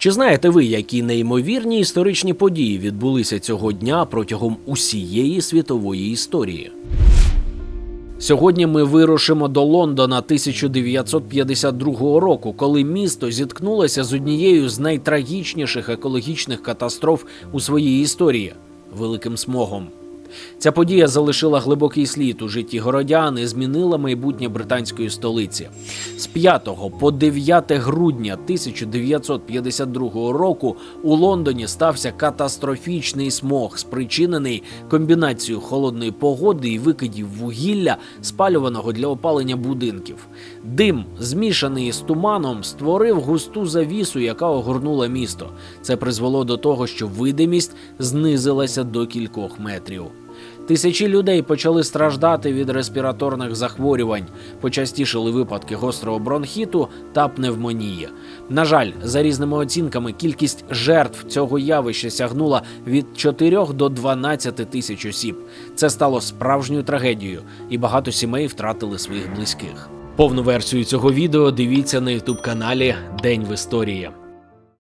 Чи знаєте ви, які неймовірні історичні події відбулися цього дня протягом усієї світової історії? Сьогодні ми вирушимо до Лондона 1952 року, коли місто зіткнулося з однією з найтрагічніших екологічних катастроф у своїй історії великим смогом. Ця подія залишила глибокий слід у житті городян і змінила майбутнє британської столиці. З 5 по 9 грудня 1952 року у Лондоні стався катастрофічний смог, спричинений комбінацією холодної погоди і викидів вугілля, спалюваного для опалення будинків. Дим, змішаний з туманом, створив густу завісу, яка огорнула місто. Це призвело до того, що видимість знизилася до кількох метрів. Тисячі людей почали страждати від респіраторних захворювань, почастішили випадки гострого бронхіту та пневмонії. На жаль, за різними оцінками, кількість жертв цього явища сягнула від 4 до 12 тисяч осіб. Це стало справжньою трагедією, і багато сімей втратили своїх близьких. Повну версію цього відео дивіться на ютуб каналі День в історії.